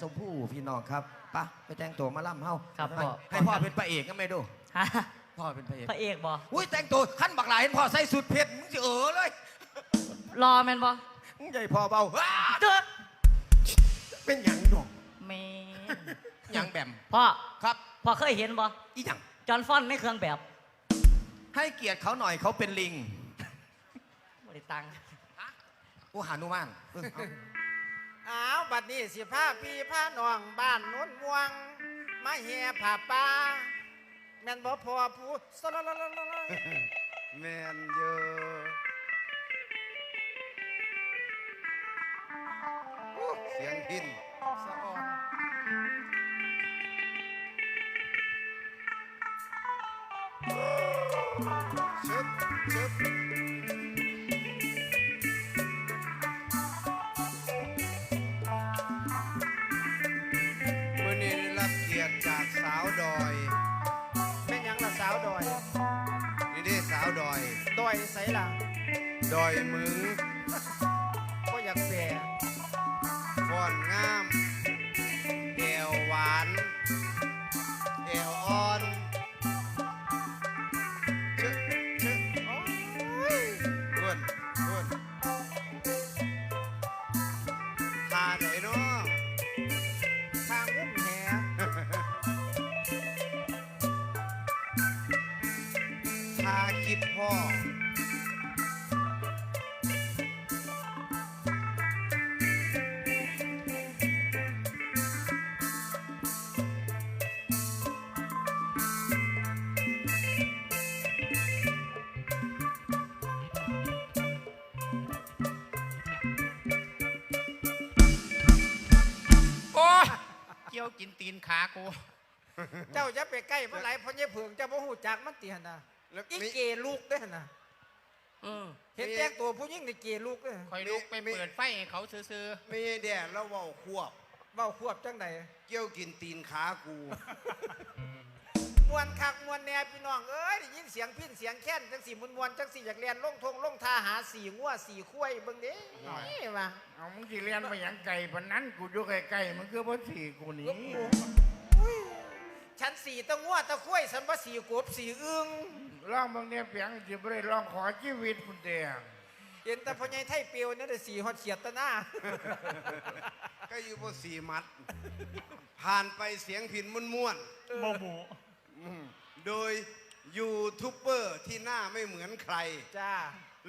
ชมพู่พี่น้องครับไปะไปแต่งตัวมาล่ำเฮาครับให้พ่อ ให้พ่อเป็นพระเอกก็ไม่ดูฮะพ่อเป็นพระเอกพระเอกบ่อุ้ยแต่งตัวขั้นบักหลายเห็นพ่อใส่สุดเพชรมึงจะเออเลยรอแม่นบ่มึงใหญ่พ่อเบาอ้าเด้อเป็นหยังดอกแม่หยังแบมพ่อครับพ่อเคยเห็นบ่อีหยังจอห์นฟอนในเครื่องแบบ ให้เกียรติเขาหน่อยเขาเป็นลิงบ่ได้ตังค์โอ้หานุมานเพิ่งเอาอ้าวบัดนี้สิพาพี่พาน้องบ้านโน้นม่วง มาเฮาผ่าป่าแม่นบ่พอผู้สลลลลลแมนเยอะเสียงพินสะอ่อน อยดอยใสล่ะดอยมึงาคิดพ่อ โอ้ยเกี่ยวกินตีนขากู เจ้าจะไปใกล้มันไหลเพราะเนี่ยเผืองเจ้าบ่ฮู้จักมันติหั่นนะ แล้วอีมีเกลูกเด้อหั่นน่ะอืมเห็นแต่งตัวผู้หญิงนี่เกลูกเด้อคอยลุกไปเปิดไฟให้เขาซื้อไม่แดดแล้วเว่าควบเว้าควบจังไดเกี่ยวกินตีนขากู มวนคักมวนแหน่พี่น้องเอ้ยได้ยินเสียงพินเสียงแค้นจังสี่มวนมวนๆจังสี่อยากเรียนลงทงลงทาหาสี่งัวสี่คุ้ยเบิ่งเด้นี่ว่าๆเอามึงสิเรียนไปหยังไก่ปานนั้นกูอยู่ใกล้ๆมึงคือบ่สี่กูหนี้ ฉันสี่ตะงัวตะคุ้ยฉันว่าสี่กบสี่อึงร้องบางเนี่ยเปียงสิบ่ได้ร้องขอชีวิตพุ่นเดียเห็นแต่พ่อใหญ่ไทยเปียวเนี่ยได้สี่ฮอดเขียดตะหน้าก็อยู่บนสีมัด ผ่านไปเสียงพินม้วนโมโมๆอืมโดยยูทูบเบอร์ที่หน้าไม่เหมือนใคร จ้า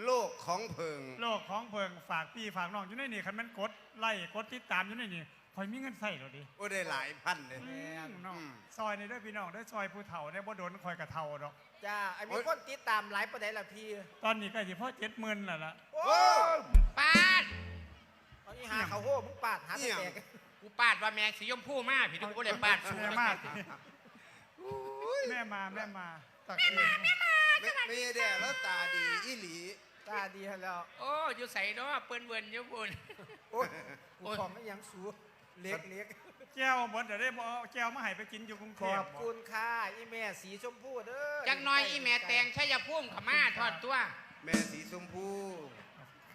โลกของเพิง โลกของเพิงฝากพี่ฝากน้องอยู่ในนี่คันแมันกดไล่กดติดตามอยู่ในนี่ค อยมีเงินใส่หรอดิโอ้ได้หลายพันเลยอืมน้องอืมซอยนี่เด้วยพี่น้องเด้วยซอยผู้เฒ่าเนี่ยบ่โดนคอยกระเฒ่าดอกจ้าไอ้มีคนติดตามหลายประเด็นละพี่ ตอนนี้ก็สิพ่อเจ็ดหมื่นแล้วล่ะโอ้โอ้ๆปาดเอานี่หาเขาโห่มึงปาดหาแต่แตกกูปาดว่าแมงสีชมพูมาพี่ทุกคนเลยปาดสูงแม่มากแม่มาแม่มาตักเองไม่ไม่แดดแล้วตาดีอีหลีตาดีแล้วโอ้อยู่ใส่เนาะเปิ้นเวินอยู่บุญโอ้ยกูโอ้ยขอไม่ยังสู เล็กเล็กแก้วหมดเดี๋ยวได้บ่เอาแก้วมาให้ไปกินอยู่กรุงขเทอพบคุณค่ะอีแม่สีชมพูเด้อจักหน้อยอีแม่แตงชัยภูมิขมาทอดตัว แม่สีชมพู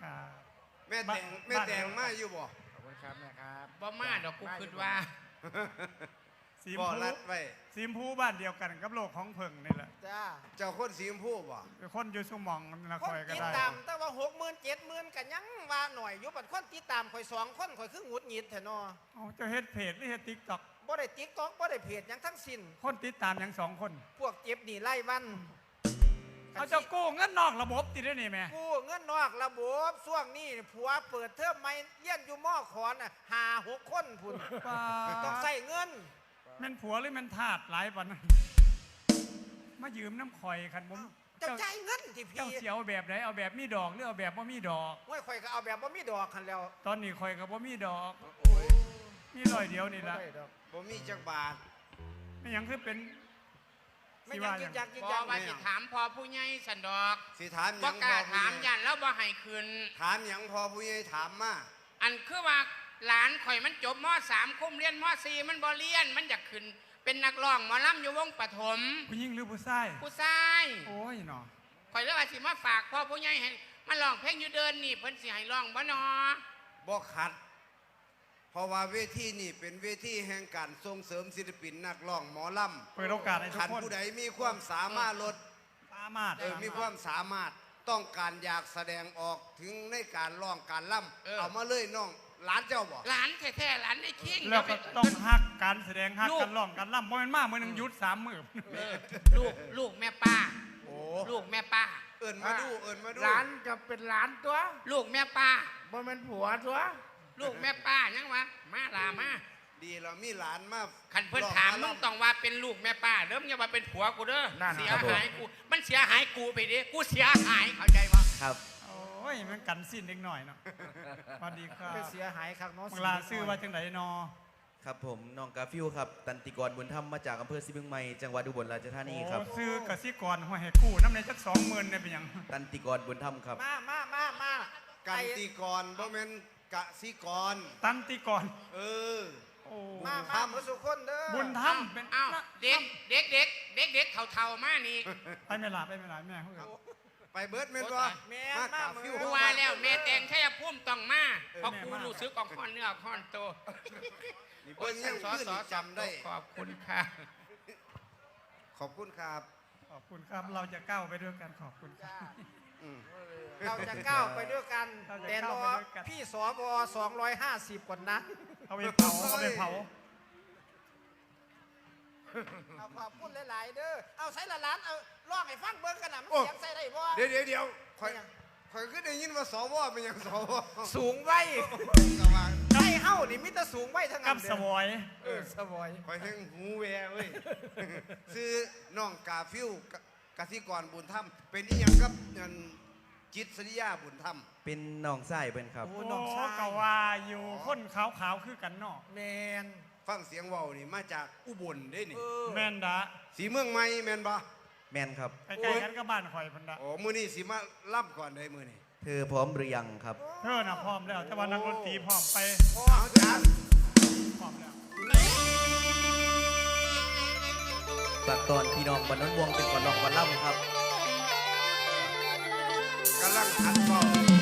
ค่ะแม่แตงแม่แตงมาอยู่บ่ ขอบคุณครับแม่ครับ บ่มาดอกกูคิดว่า สีมบ่พูรัดไว้สีมพูบ้านเดียวกันกับโลกของเพิงนี่แหละจ้าเจ้าคนสีชมพูบ่เป็นคนอยู่สุหมองละคคนอยก็ติดได้ ตามแต่ว่าหกหมื่นเจ็ดหมื่นกันยังว่าหน่อยอยู่บัดคนติดตามข่อยสองคนข่อยคือหงุดหงิดแท้เนอเอาเจะเฮ็ดเพจหรือเฮ็ดติ๊กต็อกบ่ได้ติ๊กต๊อกบ่ได้เพจหยังทั้งสิ้น คนติดตามอย่างสองคนพวกเจ็บหนีไล่วันเอาเจ้ากู้เงินนอกระบบติดได้นี่แม่กู้เงินนอกระบบช่วงนี้ผัวเปิดเทอมใหม่เลี้ยนอยู่มอขอนน่ะหาหกคนพุ่นต้องใส่เงิน แม่นผัวหรือแม่นทาสหลายปันนั้นมายืมน้ำข่อยคันผมเจ้าเจ้าจ่ายเงินที่พี่เจ้าเสียวแบบไหนเอาแบบมีดอกหรือเอาแบบบ่มีดอกห้วยข่อยก็เอาแบบว่ามีดอกคันแล้วตอนนี้ข่อยก็บ่มีดอกโอ้ยมีร้อยเดียวนี่ละบ่ได้ดอกบ่มีจักบาทไม่หยังคือเป็นไม่สิอยัว่างหยิยักงยักยิกบ่ยักว่าสิถามพอผู้ใหญ่สันดอกสิถามหบ่ยังกล้าพ่อผู้ถามใหญ่ยันแล้วบ่ให้คืนถามหยังพอผู้ใหญ่ถามมาอันคือว่า หลานข่อยมันจบมสามคุ้มเรียนมสี่มันบ่เรียน มันอยากขึ้น เป็นนักร้องหมอลำอยู่วงปฐมผู้หญิงหรือผู้ชายผู้ชายโอ้ยเนาะข่อยเลยว่าสิมาฝากพ่อผู้ใหญ่ให้มาร้องเพลงอยู่เดินนี่เพิ่นสิให้ร้องบ่นอบ่ขัด เพราะว่าเวทีนี่เป็นเวทีแห่งการส่งเสริมศิลปินนักร้องหมอลเปิดโอกาสให้ำทุขักนคนผู้ใดมีความสามารถลดสามารถเออมีความสามารถต้องการอยากแสดงออกถึงในการร้องการล่ำเออเอามาเลยน้อง หลานเจ้าบอกหลานแท้ๆหลานไอ้คิงแล้วก็ต้องฮักการแสดงฮักลูกกันร้องกันล่ำเพราะมันมากมือหนึ่งหยุดสามมือเออลูกลูกแม่ป้าโอ้ลูกแม่ป้า เอิญมาดูเอิญมาดูหลานก็เป็นหลานตัว ลูกแม่ป้าบ่แม่นผัวตัว ลูกแม่ป้ายังวะมาลามาดีเรามีหลานมาคันเพิ่นร้ถามหมึงล่ำต้องว่าเป็นลูกแม่ป้าเริ่มอย่าว่าเป็นผัวกูเด้อนั่นเสียครับผมหายกู มันเสียหายกูไปดิกูเสียหายเข้าใจปะครับโอ้ ยมันกันสิ้นเล็กหน่อยเนาะสวัสดีครับไม่เสียหายครับน้องเวลาซื้อว่าจังไดนอครับผมน้องกาฟิวครับ ตันติกรบุญธรรมมาจากอำเภอสิบึงใหม่จังหวัดอุบลราชธานีครับโอ้ซื้อกสิกรหัวแหกกู้น้ำในจักสองหมื่นเนี่ยเป็นหยังตันติกรบุญธรรมครับมามามามากันไอ้ตีกรบ่แม่นกะสิกร ตันติกร เออโอ้มามาเพื่อสุคนเด้อบุญธรรมเป็นอ้าวเด็กเด็กเด็กเด็กเด็กเท่าๆมานี่ไปไม่ลาไปไม่ลาแม่เขาเอิ้น ไปเบิดแม่นบ่แม่มามากะมืฟิอวกูว่าแล้วแม่แตงแค่พุ่มต้องมาเพราะกูรู้สึกออกข้อนเนื้อข้อนตัวนี่เพิ่นยังสอขึ้นสอจำได้ ขอบคุณค่ะ ขอบคุณครับ ขอบคุณครับ เราจะก้าวไปด้วยกันขอบคุณครับอืมเราจะก้าวไปด้วยกัน เราจะแต่รก้าวอไปด้วยกัน พี่สว250ก่อนนะ เอาไปเผาเอาไปเผา เอาขอบคุณหลายๆเด้อ เอาใส่ละล้านเอาร้องให้ฟังเบิ่งกันน่ะมันโอ้เสียงใส่ได้บ่เดี๋ยวเดี๋ยวเดี๋ยวข่อยข่อยคือได้ยินว่าสวเป็นหยังสวสูงไว้กะว่าใช่เฮ้านี่มิตรสูงไว้ทั้งกันั้บนสวอยเออสวอยข่อยแห่งหูแววเว้ยซื้อน้องกาฟิวกะกสิกรบุญธรรม เป็นอีหยังครับอันจิตสริยาบุญธรรม เป็นน้องไส้เป็นครับโอ้โอ้น้องชายก็ว่าอยู่คนขาวขาวๆคือกันเนาะแมน ฟังเสียงเว้านี่มาจากอุบลเด้นี่เออแม่นดาสีเมืองใหม่แม่นบ่แมนครับ ใกล้ๆกันก็บ้านข่อยพันดาโอ้มื้อนี้สิมาล่ำก่อนได้มื้อนี้เธอพร้อมหรือยังครับ เธอน่ะพร้อมแล้ว แต่ว่านักดนตรีพร้อมไปเอาจานพร้อมแล้วฝากตอนพี่น้องบรรนนวงเป็นก่อนลองก่อนล่ำครับ กำลังทันเฝ้า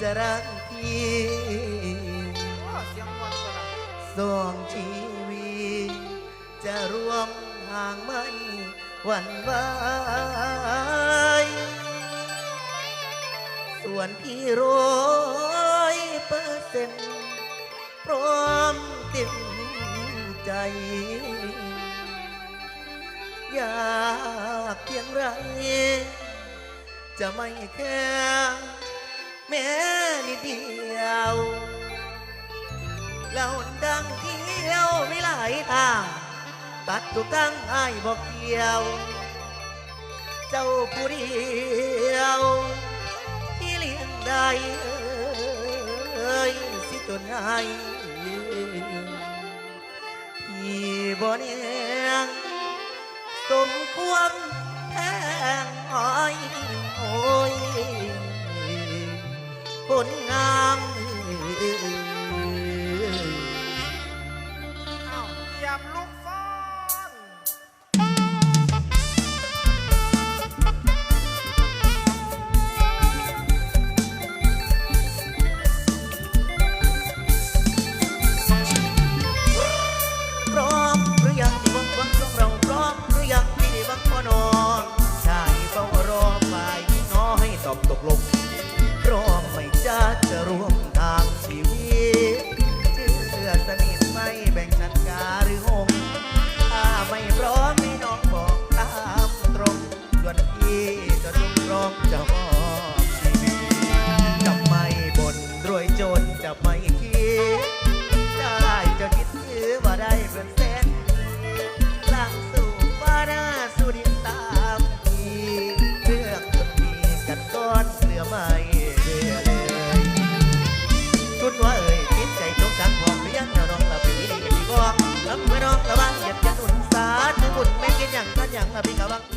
จะรักพี่สองชีวิตจะร่วมห่างไม่หวั่นไหวส่วนพี่ร้อยเปอร์เซ็นต์พร้อมเต็มใจ อยากเพียงไร จะไม่แค่ แม้นิดเดียวเราดังเที่ยวไม่หลายทางตัดทุกทางไอ้ายบอกเกี่ยว เจ้าผู้เดียว ที่เลี้ยงได้เอ้ยสิจนไห้ที่บ่เนียงสมควรแทงอ้อยโอ้ย ผลงาม Là vì.